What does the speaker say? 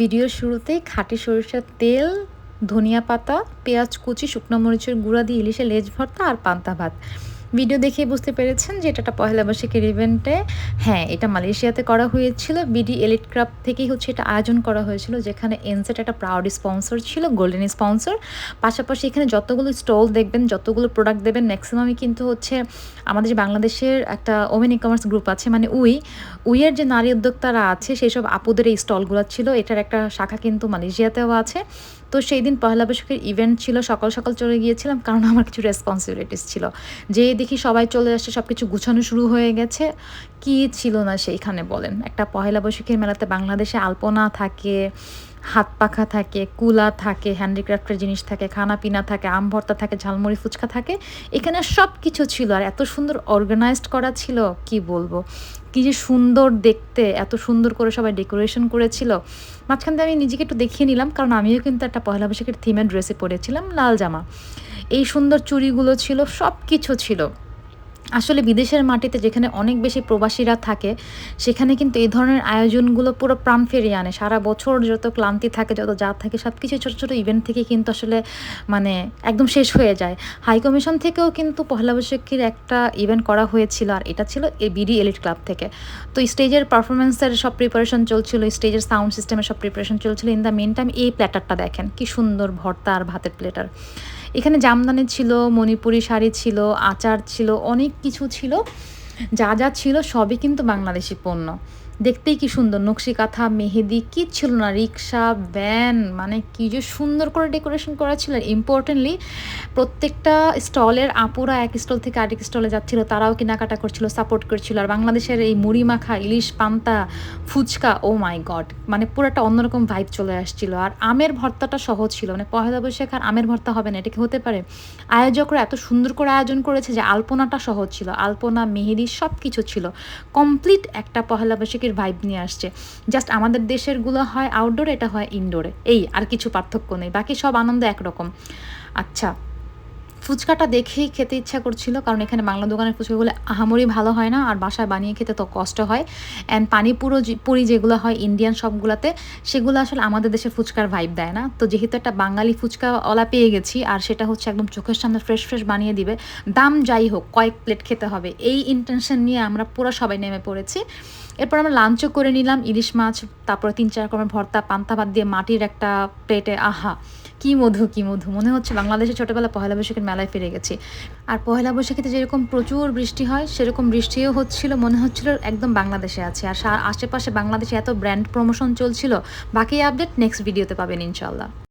ভিডিওর শুরুতেই খাঁটি সরিষার তেল, ধনিয়া পাতা, পেঁয়াজ কুচি, শুকনো মরিচের গুঁড়া দিয়ে ইলিশে লেজ ভর্তা আর পান্তা ভাত। ভিডিও দেখে বুঝতে পেরেছেন যে এটা একটা পহেলা বৈশাখের ইভেন্টে হ্যাঁ এটা মালয়েশিয়াতে করা হয়েছিল। বিডি এলিট ক্রাফ থেকেই হচ্ছে এটা আয়োজন করা হয়েছিল, যেখানে এনসেট একটা প্রাউড স্পন্সর ছিল গোল্ডেন স্পন্সর পাশাপাশি এখানে যতগুলো স্টল দেখবেন, যতগুলো প্রোডাক্ট দেবেন ম্যাক্সিমামই কিন্তু হচ্ছে আমাদের বাংলাদেশের একটা ওমেন ই কমার্স গ্রুপ আছে মানে উই। উইয়ের যে নারী উদ্যোক্তারা আছে সেই সব আপুদের এই স্টলগুলো ছিল। এটার একটা শাখা কিন্তু মালয়েশিয়াতেও আছে। তো সেই দিন পহেলা বৈশাখের ইভেন্ট ছিল, সকাল সকাল চলে গিয়েছিলাম, কারণ আমার কিছু রেসপন্সিবিলিটিস ছিল। যে দেখি সবাই চলে আসছে সব কিছু গুছানো শুরু হয়ে গেছে। কি ছিল না সেইখানে বলেন। একটা পয়লা বৈশাখের মেলাতে বাংলাদেশে আলপনা থাকে, হাত পাখা থাকে, কুলা থাকে, হ্যান্ডিক্রাফটের জিনিস থাকে খানা পিনা থাকে, আম ভর্তা থাকে, ঝালমুড়ি ফুচকা থাকে। এখানে সব কিছু ছিল আর এত সুন্দর অর্গানাইজড করা ছিল, কি বলব? কি যে সুন্দর দেখতে, এত সুন্দর করে সবাই ডেকোরেশন করেছিল। মাঝখান দিয়ে আমি নিজেকে একটু দেখিয়ে নিলাম, কারণ আমিও কিন্তু একটা পয়লা বৈশাখের থিমের ড্রেসে পরেছিলাম লাল জামা। এই সুন্দর চুড়িগুলো ছিল সব কিছু ছিল। আসলে বিদেশের মাটিতে যেখানে অনেক বেশি প্রবাসীরা থাকে, সেখানে কিন্তু এই ধরনের আয়োজনগুলো পুরো প্রাণ ফিরিয়ে আনে। সারা বছর যত ক্লান্তি থাকে, যত যা থাকে সব কিছু ছোটো ছোটো ইভেন্ট থেকে কিন্তু আসলে মানে একদম শেষ হয়ে যায়। হাই কমিশন থেকেও কিন্তু পহেলা বৈশাখীর একটা ইভেন্ট করা হয়েছিল, আর এটা ছিল এ বিডি এলিট ক্লাব থেকে। তো স্টেজের পারফরমেন্সের সব প্রিপারেশন চলছিল স্টেজের সাউন্ড সিস্টেমের সব প্রিপারেশন চলছিল। ইন দ্য মেন টাইম এই প্ল্যাটারটা দেখেন, কি সুন্দর ভর্তা আর ভাতের প্লেটার এখানে জামদানি ছিল, মণিপুরি শাড়ি ছিল, আচার ছিল, অনেক কিছু ছিল। যা যা ছিল সবই কিন্তু বাংলাদেশি পণ্য। দেখতেই কি সুন্দর, নকশি কাঁথা, মেহেদি, কি ছিল না, রিক্সা ভ্যান মানে কি যে সুন্দর করে ডেকোরেশন করা ছিল ইম্পর্টেন্টলি প্রত্যেকটা স্টলের আপুরা এক স্টল থেকে আরেক স্টলে যাচ্ছিল, তারাও কেনাকাটা করছিল সাপোর্ট করছিল। আর বাংলাদেশের এই মুড়ি মাখা, ইলিশ পান্তা, ফুচকা ও মাই গড মানে পুরো একটা অন্যরকম ভাইব চলে আসছিল। আর আমের ভর্তাটা সহজ ছিল মানে পহেলা বৈশাখ আর আমের ভর্তা হবে না, এটা কি হতে পারে? আয়োজকরা এত সুন্দর করে আয়োজন করেছে যে আলপনাটা সহজ ছিল, আলপনা, মেহেদি সব কিছু ছিল। কমপ্লিট একটা পহেলা বৈশাখ বৈশাখীর ভাইব নিয়ে আসছে। জাস্ট আমাদের দেশেরগুলো হয় আউটডোরে এটা হয় ইনডোরে এই আর কিছু পার্থক্য নেই, বাকি সব আনন্দ একরকম। আচ্ছা ফুচকাটা দেখেই খেতে ইচ্ছা করছিল, কারণ এখানে বাংলা দোকানের ফুচকাগুলো আহামরি ভালো হয় না, আর বাসায় বানিয়ে খেতে তো কষ্ট হয়। অ্যান্ড পানিপুরো পুরি যেগুলো হয় ইন্ডিয়ান সবগুলোতে, সেগুলো আসলে আমাদের দেশে ফুচকার ভাইব দেয় না। তো যেহেতু একটা বাঙালি ফুচকাওয়ালা পেয়ে গেছি, আর সেটা হচ্ছে একদম চোখের সামনে ফ্রেশ ফ্রেশ বানিয়ে দিবে। দাম যাই হোক, কয়েক প্লেট খেতে হবে। এই ইন্টেনশন নিয়ে আমরা পুরো সবাই নেমে পড়েছি। এরপর আমরা লাঞ্চও করে নিলাম, ইলিশ মাছ, তারপরে তিন চার রকমের ভর্তা, পান্তা ভাত দিয়ে মাটির একটা প্লেটে আহা! কি মধু কি মধু? মনে হচ্ছে বাংলাদেশে ছোটোবেলা পহেলা বৈশাখের মেলায় ফিরে গেছি। আর পহেলা বৈশাখীতে যেরকম প্রচুর বৃষ্টি হয়, সেরকম বৃষ্টিও হচ্ছিল, মনে হচ্ছিল একদম বাংলাদেশে আছে। আর আশেপাশে বাংলাদেশে এত ব্র্যান্ড প্রমোশন চলছিল, বাকি আপডেট নেক্সট ভিডিওতে পাবেন ইনশাল্লাহ